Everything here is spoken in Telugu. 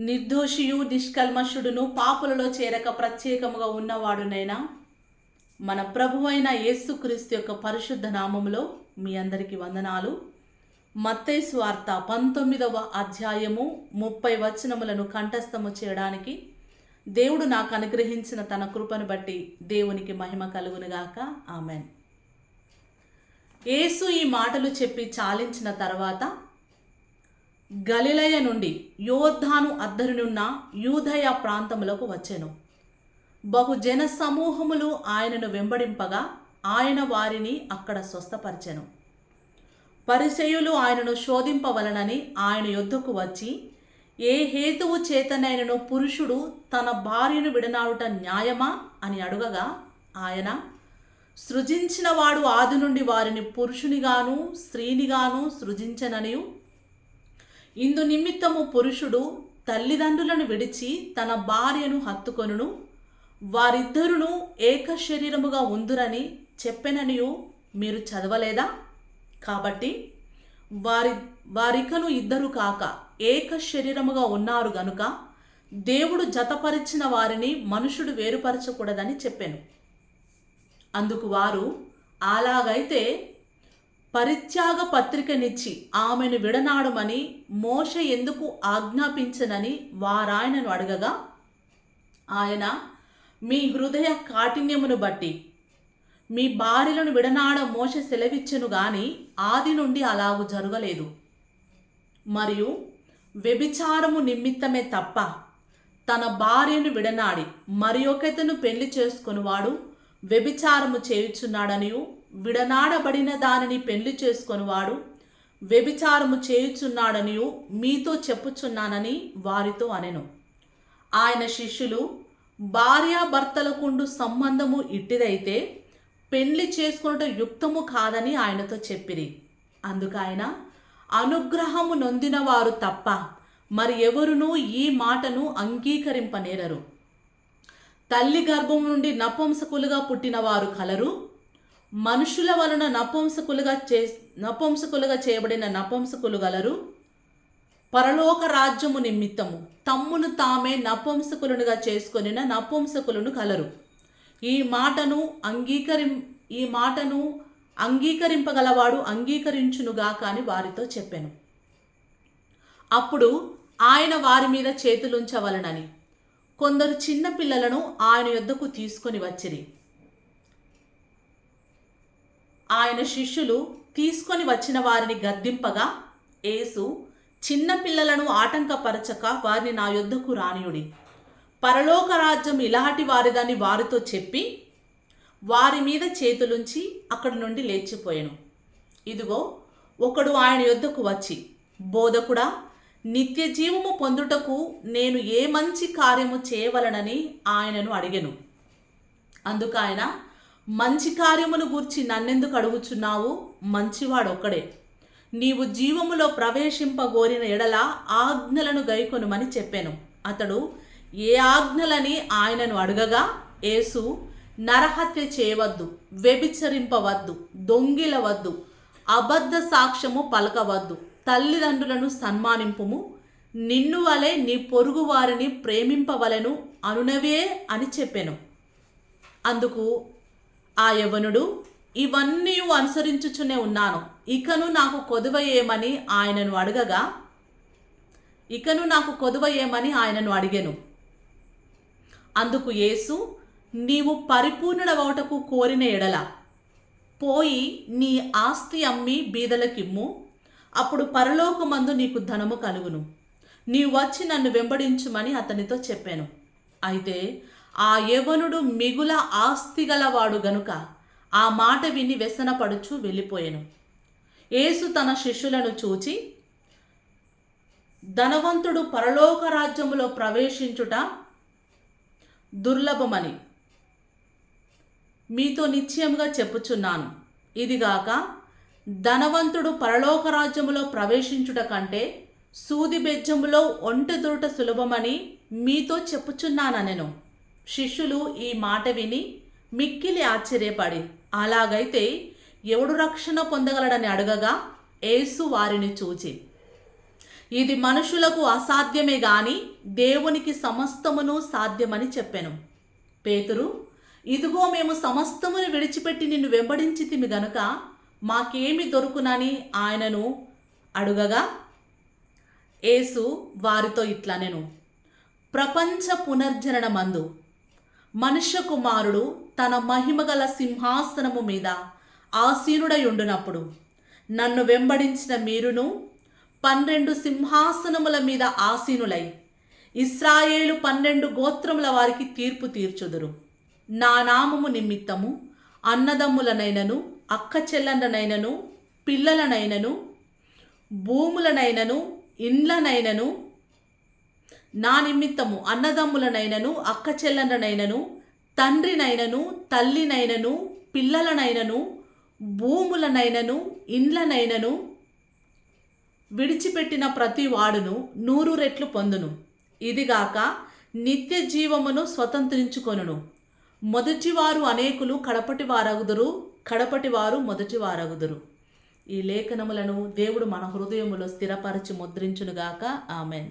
నిర్దోషియు నిష్కల్మషుడును పాపులలో చేరక ప్రత్యేకముగా ఉన్నవాడునైనా మన ప్రభువైన యేసుక్రీస్తు యొక్క పరిశుద్ధ నామములో మీ అందరికీ వందనాలు. మత్తై స్వార్త పంతొమ్మిదవ అధ్యాయము ముప్పై వచనములను కంఠస్థము చేయడానికి దేవుడు నాకు అనుగ్రహించిన తన కృపను బట్టి దేవునికి మహిమ కలుగునుగాక. ఆమెన్. యేసు ఈ మాటలు చెప్పి చాలించిన తర్వాత గలిలయ నుండి యోద్ధాను అద్దరినున్న యూధయ ప్రాంతములకు వచ్చెను. బహుజన సమూహములు ఆయనను వెంబడింపగా ఆయన వారిని అక్కడ స్వస్థపరిచెను. పరిచయులు ఆయనను శోధింపవలనని ఆయన యొద్దకు వచ్చి ఏ హేతువు చేతనైనను పురుషుడు తన భార్యను విడనాడుట న్యాయమా? అని అడుగగా ఆయన సృజించినవాడు ఆది నుండి వారిని పురుషునిగాను స్త్రీనిగాను సృజించననియు. ఇందు నిమిత్తము పురుషుడు తల్లిదండ్రులను విడిచి తన భార్యను హత్తుకొనును. వారిద్దరును ఏక శరీరముగా ఉందురని చెప్పెననియు మీరు చదవలేదా? కాబట్టి వారి వారికను ఇద్దరు కాక ఏక శరీరముగా ఉన్నారు గనుక దేవుడు జతపరిచిన వారిని మనుషుడు వేరుపరచకూడదని చెప్పాను. అందుకు వారు అలాగైతే పరిత్యాగ పత్రికనిచ్చి ఆమెను విడనాడమని మోష ఎందుకు ఆజ్ఞాపించనని వారాయనను అడగగా ఆయన మీ హృదయ కాఠిన్యమును బట్టి మీ భార్యలను విడనాడ మోస సెలవిచ్చెను గాని ఆది నుండి అలాగు జరగలేదు. మరియు వ్యభిచారము నిమిత్తమే తప్ప తన భార్యను విడనాడి మరి ఒకతను పెళ్ళి చేసుకునివాడు వ్యభిచారము చేయుచున్నాడనియు విడనాడబడిన దానిని పెళ్ళి చేసుకొనివాడు వ్యభిచారము చేయుచున్నాడని మీతో చెప్పుచున్నానని వారితో అనెను. ఆయన శిష్యులు భార్యాభర్తలకుండు సంబంధము ఇట్టిదైతే పెళ్ళి చేసుకున్నట యుక్తము కాదని ఆయనతో చెప్పిరి. అందుకైన అనుగ్రహము నొందిన వారు తప్ప మరి ఎవరునూ ఈ మాటను అంగీకరింపనేరరు తల్లి గర్భం నుండి నపంసకులుగా పుట్టిన వారు కలరు మనుషుల వలన నపుంసకులుగా చే నపుంసకులుగా చేయబడిన నపుంసకులు గలరు పరలోక రాజ్యము నిమిత్తము. తమ్మును తామే నపుంసకులుగా చేసుకొనిన నపుంసకులను కలరు. ఈ మాటను అంగీకరిం ఈ మాటను అంగీకరింపగలవాడు అంగీకరించునుగా కాని వారితో చెప్పాను. అప్పుడు ఆయన వారి మీద చేతులుంచవలనని కొందరు చిన్న పిల్లలను ఆయన యొద్దకు తీసుకొని వచ్చిరి. ఆయన శిష్యులు తీసుకొని వచ్చిన వారిని గద్దింపగా యేసు చిన్నపిల్లలను ఆటంకపరచక వారిని నా యొద్దకు రానియుడి. పరలోక రాజ్యం ఇలాంటి వారిదని వారితో చెప్పి వారి మీద చేతులుంచి అక్కడి నుండి లేచిపోయాను. ఇదిగో ఒకడు ఆయన యొద్దకు వచ్చి బోధకుడా నిత్య జీవము పొందుటకు నేను ఏ మంచి కార్యము చేయవలనని ఆయనను అడిగెను. అందుకు ఆయన మంచి కార్యమును గూర్చి నన్నెందుకు అడుగుచున్నావు? మంచివాడొక్కడే. నీవు జీవములో ప్రవేశింపగోరిన ఎడల ఆజ్ఞలను గైకొనుమని చెప్పాను. అతడు ఏ ఆజ్ఞలని ఆయనను అడగగా? యేసు నరహత్య చేయవద్దు వ్యభిచరింపవద్దు దొంగిలవద్దు అబద్ధ సాక్ష్యము పలకవద్దు తల్లిదండ్రులను సన్మానింపుము నిన్ను వలె నీ పొరుగు వారిని ప్రేమింపవలెను అనునవే అని చెప్పాను. అందుకు ఆ యవనుడు ఇవన్నీ అనుసరించుచునే ఉన్నాను. ఇకను నాకు కొదువ ఏమని ఆయనను అడగగా ఇకను నాకు కొదువ ఏమని ఆయనను అడిగాను. అందుకు యేసు నీవు పరిపూర్ణుడవటకు కోరిన ఎడల పోయి నీ ఆస్తి అమ్మి బీదలకిమ్ము. అప్పుడు పరలోకమందు నీకు ధనము కలుగును. నీవు వచ్చి నన్ను వెంబడించుమని అతనితో చెప్పాను. అయితే ఆ యవనుడు మిగుల ఆస్తి గలవాడు గనుక ఆ మాట విని వ్యసనపడుచు వెళ్ళిపోయాను. యేసు తన శిష్యులను చూచి ధనవంతుడు పరలోక రాజ్యములో ప్రవేశించుట దుర్లభమని మీతో నిశ్చయముగా చెప్పుచున్నాను. ఇదిగాక ధనవంతుడు పరలోక రాజ్యములో ప్రవేశించుట కంటే సూది బెజ్జములో ఒంటె దొరట సులభమని మీతో చెప్పుచున్నానెను శిష్యులు ఈ మాట విని మిక్కిలి ఆశ్చర్యపడి అలాగైతే ఎవడు రక్షణ పొందగలడని అడగగా యేసు వారిని చూచి ఇది మనుషులకు అసాధ్యమే గాని దేవునికి సమస్తమును సాధ్యమని చెప్పాను. పేతురు ఇదిగో మేము సమస్తమును విడిచిపెట్టి నిన్ను వెంబడించితిమి గనుక మాకేమి దొరుకునని ఆయనను అడుగగా యేసు వారితో ఇట్లా నేను ప్రపంచ పునర్జనన మందు మనుష్య కుమారుడు తన మహిమగల సింహాసనము మీద ఆసీనుడై ఉండునప్పుడు నన్ను వెంబడించిన మీరును పన్నెండు సింహాసనముల మీద ఆసీనులై ఇస్రాయేలు పన్నెండు గోత్రముల వారికి తీర్పు తీర్చుదురు. నా నామము నిమిత్తము అన్నదమ్ములనైనను అక్క చెల్లెండనైనను పిల్లలనైనను భూములనైనను ఇండ్లనైనను నా నిమిత్తము అన్నదమ్ములనైనను అక్క చెల్లెండ్రనైనను తండ్రినైనను తల్లినైనను పిల్లలనైనను భూములనైనను ఇండ్లనైనను విడిచిపెట్టిన ప్రతి వాడును నూరు రెట్లు పొందును. ఇదిగాక నిత్య జీవమును స్వతంత్రించుకొనును. మొదటివారు అనేకులు కడపటి వారగుదురు కడపటి వారు మొదటి వారగుదురు ఈ లేఖనములను దేవుడు మన హృదయములో స్థిరపరచి ముద్రించునుగాక. ఆమెన్.